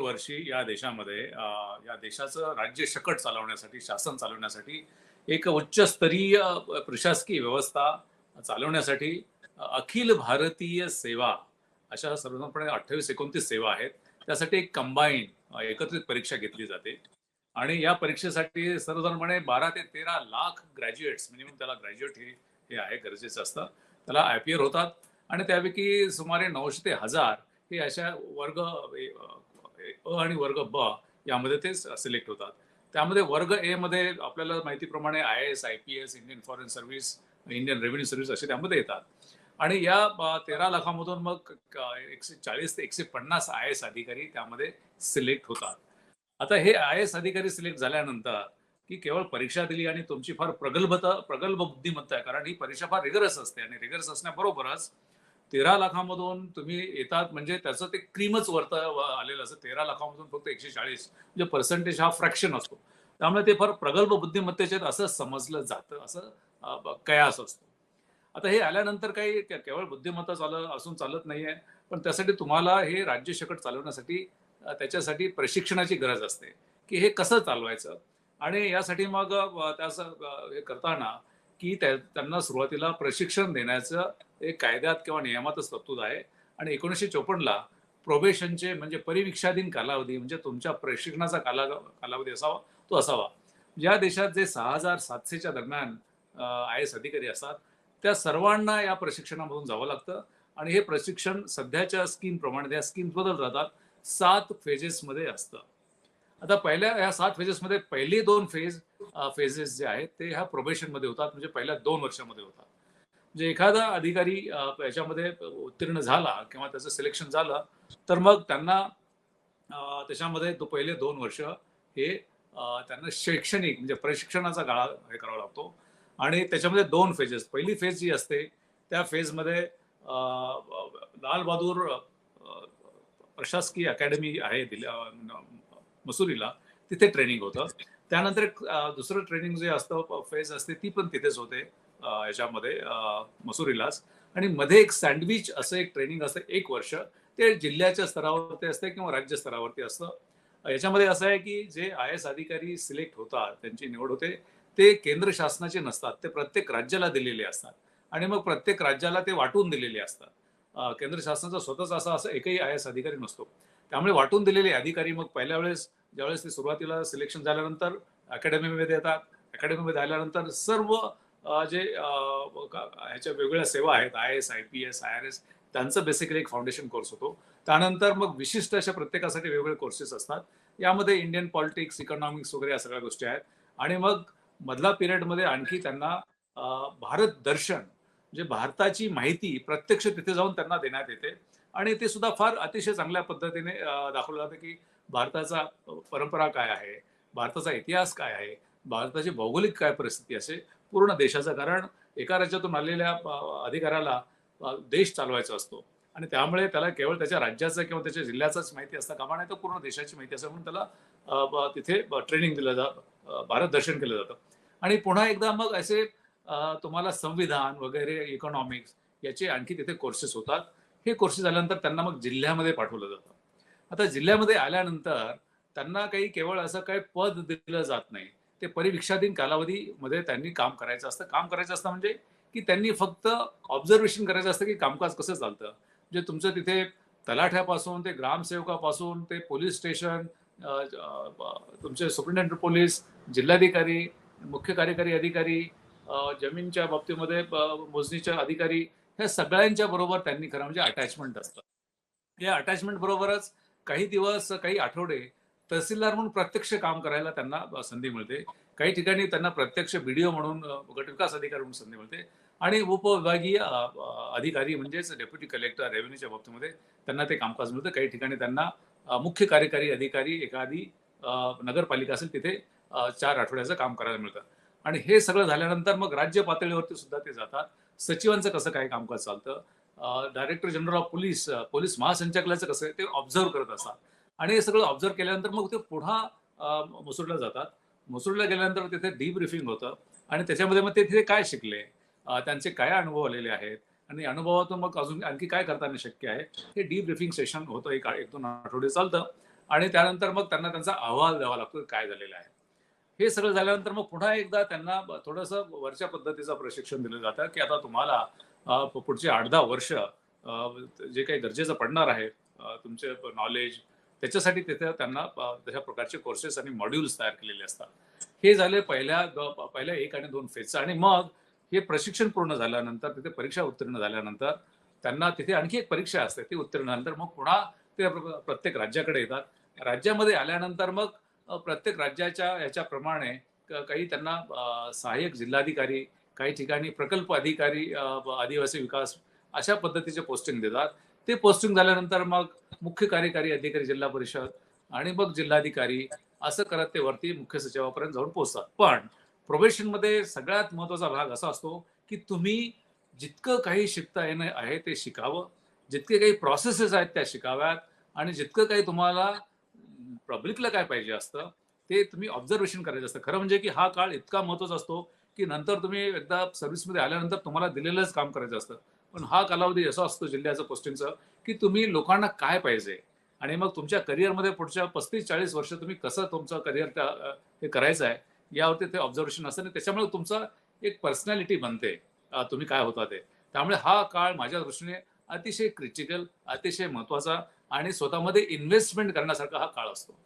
दरवर्षी या देशामध्ये या देशाचं राज्य शकट चालवण्यासाठी शासन चालवण्यासाठी एक उच्चस्तरीय प्रशासकीय व्यवस्था चालवण्यासाठी अखिल भारतीय सेवा अशा सर्वसाधारणपणे अठ्ठावीस एकोणतीस सेवा आहेत. त्यासाठी एक कंबाईन एकत्रित परीक्षा घेतली जाते. आणि या परीक्षेसाठी सर्वसाधारणपणे बारा ते तेरा लाख ग्रॅज्युएट्स मिनिमम त्याला ग्रॅज्युएट हे हे आहे गरजेचं असतं. त्याला अपियर होतात. आणि त्यापैकी सुमारे नऊशे ते हजार हे अशा वर्ग अ आणि वर्ग ब यामध्ये ते सिलेक्ट होतात. त्यामध्ये वर्ग ए मध्ये आपल्याला माहितीप्रमाणे I S I P S Indian foreign service Indian revenue service असे त्यामध्ये येतात. आणि या तेरा लाखामधून मग एकशे चाळीस ते एकशे पन्नास आय एस अधिकारी त्यामध्ये सिलेक्ट होतात. आता हे आय एस अधिकारी सिलेक्ट झाल्यानंतर की केवळ परीक्षा दिली आणि तुमची फार प्रगल्भता प्रगल्भ बुद्धिमत्ता आहे. कारण ही परीक्षा फार रिगरस असते आणि रिगरस असण्याबरोबरच तेरा लाखामधून तुम्ही येतात म्हणजे त्याचं ते क्रीमच वरत आलेलं असतं. तेरा लाखामधून फक्त एकशे चाळीस म्हणजे पर्सेंटेज हा फ्रॅक्शन असतो. त्यामुळे ते फार प्रगल्भ बुद्धिमत्तेचे असं समजलं जातं असं कयास असतो. आता हे आल्यानंतर काही केवळ बुद्धिमत्ता चाल असून चालत नाहीये पण त्यासाठी तुम्हाला हे राज्य शकट चालवण्यासाठी त्याच्यासाठी प्रशिक्षणाची गरज असते की हे कसं चालवायचं? आणि यासाठी मग अ, त्याचं हे करताना की त्या- त्यांना सुरुवातीला प्रशिक्षण देण्याचं एक कायद्यात किंवा नियमातच तरतूद आहे. आणि एकोणीसशे चोपन्नला प्रोबेशनचे म्हणजे परिविक्षाधीन कालावधी म्हणजे तुमच्या प्रशिक्षणाचा काला कालावधी असावा तो असावा. ज्या देशात जे सहा हजार सातशेच्या दरम्यान आय एस अधिकारी असतात त्या सर्वांना या प्रशिक्षणामधून जावं लागतं. आणि हे प्रशिक्षण सध्याच्या स्कीमप्रमाणे त्या स्कीम बदल जातात सात फेजेसमध्ये असतं. आता पहिल्या या सात फेजेसमध्ये पहिली दोन फेज फेजेस जे आहेत ते ह्या प्रोबेशनमध्ये होतात म्हणजे पहिल्या दोन वर्षामध्ये होतात. म्हणजे एखादा अधिकारी याच्यामध्ये उत्तीर्ण झाला किंवा त्याचं सिलेक्शन झालं तर मग त्यांना त्याच्यामध्ये तो पहिले दोन वर्ष हे त्यांना शैक्षणिक म्हणजे प्रशिक्षणाचा गाळा हे करावा लागतो. आणि त्याच्यामध्ये दोन फेजेस पहिली फेज जी असते त्या फेजमध्ये लालबहादूर प्रशासकीय अकॅडमी आहे दिल्या मसुरीला तिथे ट्रेनिंग होतं. त्यानंतर एक, दुसरं ट्रेनिंग जे असतं फेज असते ती पण तिथेच होते याच्यामध्ये मसुरीलाच. आणि मध्ये एक सँडविच असं एक ट्रेनिंग असतं एक वर्ष. ते जिल्ह्याच्या स्तरावरती असते किंवा राज्य स्तरावरती असतं. याच्यामध्ये असं आहे की जे आय एस अधिकारी सिलेक्ट होतात त्यांची निवड होते ते केंद्र शासनाचे नसतात. ते प्रत्येक राज्याला दिलेले असतात. आणि मग प्रत्येक राज्याला ते वाटून दिलेले असतात. केंद्र शासनाचा स्वतःच असा असं एकही आय एस अधिकारी नसतो. त्यामुळे वाटून दिलेले अधिकारी मग पहिल्या वेळेस ज्यावेळेस ते सुरुवातीला सिलेक्शन झाल्यानंतर अकॅडमीमध्ये येतात. अकॅडमीमध्ये आल्यानंतर सर्व जे ह्याच्या वेगवेगळ्या सेवा आहेत I S I P S I R S त्यांचं बेसिकली एक फाउंडेशन कोर्स होतो. त्यानंतर मग विशिष्ट अशा प्रत्येकासाठी वेगवेगळे कोर्सेस असतात. यामध्ये इंडियन पॉलिटिक्स इकॉनॉमिक्स वगैरे या सगळ्या गोष्टी आहेत. आणि मग मधला पिरियडमध्ये आणखी त्यांना भारत दर्शन जे भारताची माहिती प्रत्यक्ष तिथे जाऊन त्यांना देण्यात येते. आणि ते सुद्धा फार अतिशय चांगल्या पद्धतीने दाखवलं जातं की भारताचा परंपरा काय आहे? भारताचा इतिहास काय आहे? भारताची भौगोलिक काय परिस्थिती असे पूर्ण देशाचं कारण एका राज्यातून आलेल्या अधिकाराला अधिकाऱ्याला देश चालवायचा असतो. आणि त्यामुळे त्याला केवळ त्याच्या राज्याचं किंवा त्याच्या जिल्ह्याचाच माहिती असतं कामा नाही तर पूर्ण देशाची माहिती असं म्हणून त्याला तिथे ट्रेनिंग दिलं जातं भारत दर्शन केलं जातं. आणि पुन्हा एकदा मग असे तुम्हाला संविधान वगैरे इकॉनॉमिक्स याचे आणखी तिथे कोर्सेस होतात. हे कोर्सेस झाल्यानंतर त्यांना मग जिल्ह्यामध्ये पाठवलं जातं. आता जिल्ह्यामध्ये आल्यानंतर त्यांना काही केवळ असं काही पद दिलं जात नाही. ते परिवीक्षाधीन कालावधीमध्ये त्यांनी काम करायचं असतं. काम करायचं असतं म्हणजे की त्यांनी फक्त ऑब्झर्वेशन करायचं असतं की कामकाज कसं चालतं. म्हणजे तुमचं तिथे तलाठ्यापासून ते ग्रामसेवकापासून ते पोलीस स्टेशन तुमचे सुप्रिंटेंडंट पोलीस जिल्हाधिकारी मुख्य कार्यकारी अधिकारी जमीनच्या बाबतीमध्ये मोजणीच्या अधिकारी ह्या सगळ्यांच्या बरोबर त्यांनी खरं म्हणजे अटॅचमेंट असतं. या अटॅचमेंट बरोबरच काही दिवस काही आठवडे तहसीलदार म्हणून प्रत्यक्ष काम करायला त्यांना संधी मिळते. काही ठिकाणी त्यांना प्रत्यक्ष बीडीओ म्हणून गटविकास अधिकारी म्हणून संधी मिळते. आणि उपविभागीय अधिकारी म्हणजेच डेप्युटी कलेक्टर रेव्हेन्यूच्या बाबतीमध्ये त्यांना ते कामकाज मिळतं. काही ठिकाणी त्यांना मुख्य कार्यकारी अधिकारी एखादी नगरपालिका असेल तिथे चार आठवड्याचं काम करायला मिळतं. आणि हे सगळं झाल्यानंतर मग राज्य पातळीवरती सुद्धा ते जातात. सचिवांचं कसं काय कामकाज चालतं? Director general of police police महासंचालकाचं कसं आहे ते ऑब्झर्व करत असतात. आणि हे सगळं ऑब्झर्व केल्यानंतर मग ते पुन्हा अ, जातात. मसुरला गेल्यानंतर तिथे डीब्रिफिंग होतं. आणि त्याच्यामध्ये मग ते तिथे काय शिकले? त्यांचे काय अनुभव आलेले आहेत? आणि अनुभवातून मग अजून आणखी काय करताना शक्य आहे? हे डीब्रिफिंग सेशन होतं एक एक दोन आठवडे चालतं. आणि त्यानंतर मग त्यांना त्यांचा अहवाल द्यावा लागतो काय झालेलं आहे. हे सगळं झाल्यानंतर मग पुन्हा एकदा त्यांना थोडंसं वरच्या पद्धतीचं प्रशिक्षण दिलं जातं की आता तुम्हाला पुढचे आठ दहा वर्ष जे काही गरजेचं पडणार आहे तुमचे नॉलेज त्याच्यासाठी तिथे त्यांना तशा प्रकारचे कोर्सेस आणि मॉड्यूल्स तयार केलेले असतात. हे झाले पहिल्या पहिल्या एक आणि दोन फेजचं आणि मग हे प्रशिक्षण पूर्ण झाल्यानंतर तिथे परीक्षा उत्तीर्ण झाल्यानंतर त्यांना तिथे आणखी एक परीक्षा असते ती उत्तीर्ण मग पुन्हा ते प्रत्येक राज्याकडे येतात. राज्यामध्ये आल्यानंतर मग प्रत्येक राज्याच्या याच्याप्रमाणे काही त्यांना सहाय्यक जिल्हाधिकारी काही ठिकाणी प्रकल्प अधिकारी आदिवासी विकास अशा पद्धतीचे पोस्टिंग देतात. ते पोस्टिंग झाल्यानंतर मग मुख्य कार्यकारी अधिकारी जिल्हा परिषद आणि मग जिल्हाधिकारी असं करत ते वरती मुख्य सचिवापर्यंत जाऊन पोहोचतात. पण प्रोबेशनमध्ये सगळ्यात महत्त्वाचा भाग असा असतो की तुम्ही जितकं काही शिकता येणं आहे ते शिकावं. जितके काही प्रोसेसेस आहेत त्या शिकाव्यात आणि जितकं काही तुम्हाला पब्लिकला काय पाहिजे असतं ते तुम्ही ऑब्झर्वेशन करायचं असतं. खरं म्हणजे की हा काळ इतका महत्त्वाचा असतो की नंतर तुम्ही एकदा सर्व्हिसमध्ये आल्यानंतर तुम्हाला दिलेलंच काम करायचं असतं. पण हा कालावधी असा असतो जिल्ह्याचं पोस्टिंगचं की तुम्ही लोकांना काय पाहिजे? आणि मग तुमच्या करिअरमध्ये पुढच्या पस्तीस चाळीस वर्ष तुम्ही कसं तुमचं करिअर हे करायचं आहे यावरती ते ऑब्झर्वेशन असतं आणि त्याच्यामुळे तुमचं एक पर्सनॅलिटी बनते. तुम्ही काय होता ते. त्यामुळे हा काळ माझ्या दृष्टीने अतिशय क्रिटिकल अतिशय महत्त्वाचा आणि स्वतःमध्ये इन्व्हेस्टमेंट करण्यासारखा हा काळ असतो.